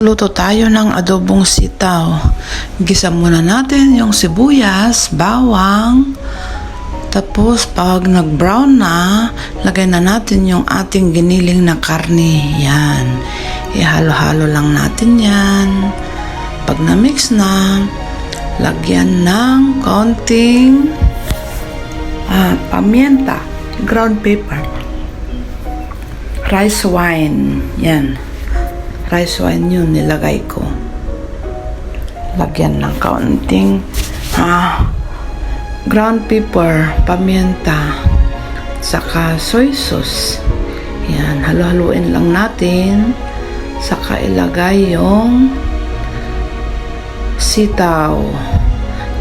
Luto tayo ng adobong sitaw. Gisa muna natin yung sibuyas, bawang, tapos pag nag-brown na, lagay na natin yung ating giniling na karne. Yan. Ihalo-halo lang natin yan. Pag na-mix na, lagyan ng konting ah, pamienta, ground pepper, rice wine. Yan rice wine yun nilagay ko. Lagyan ng kaunting ah, ground pepper, pamienta, saka soy sauce. Yan, halo-haluin lang natin. Saka ilagay yung sitaw.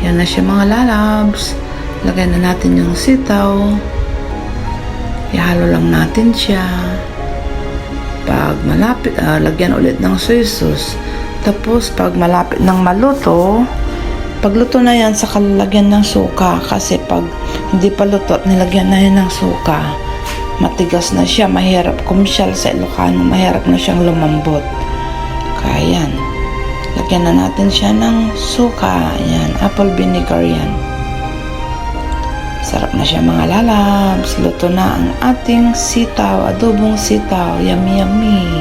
Yan na siya mga lalabs. Lagay na natin yung sitaw. Ihalo lang natin siya. Pag malapit, ah, lagyan ulit ng soy sauce. Tapos, pag malapit ng maluto, pagluto na yan, saka lalagyan ng suka. Kasi pag hindi pa luto nilagyan na yan ng suka, matigas na siya, mahirap kumsyal sa Ilocano, mahirap na siyang lumambot. Kaya yan. Lagyan na natin siya ng suka. Yan, apple vinegar yan. Sarap na siya mga lalabs. Luto na ang ating sitaw, adobong sitaw. Yummy, yummy.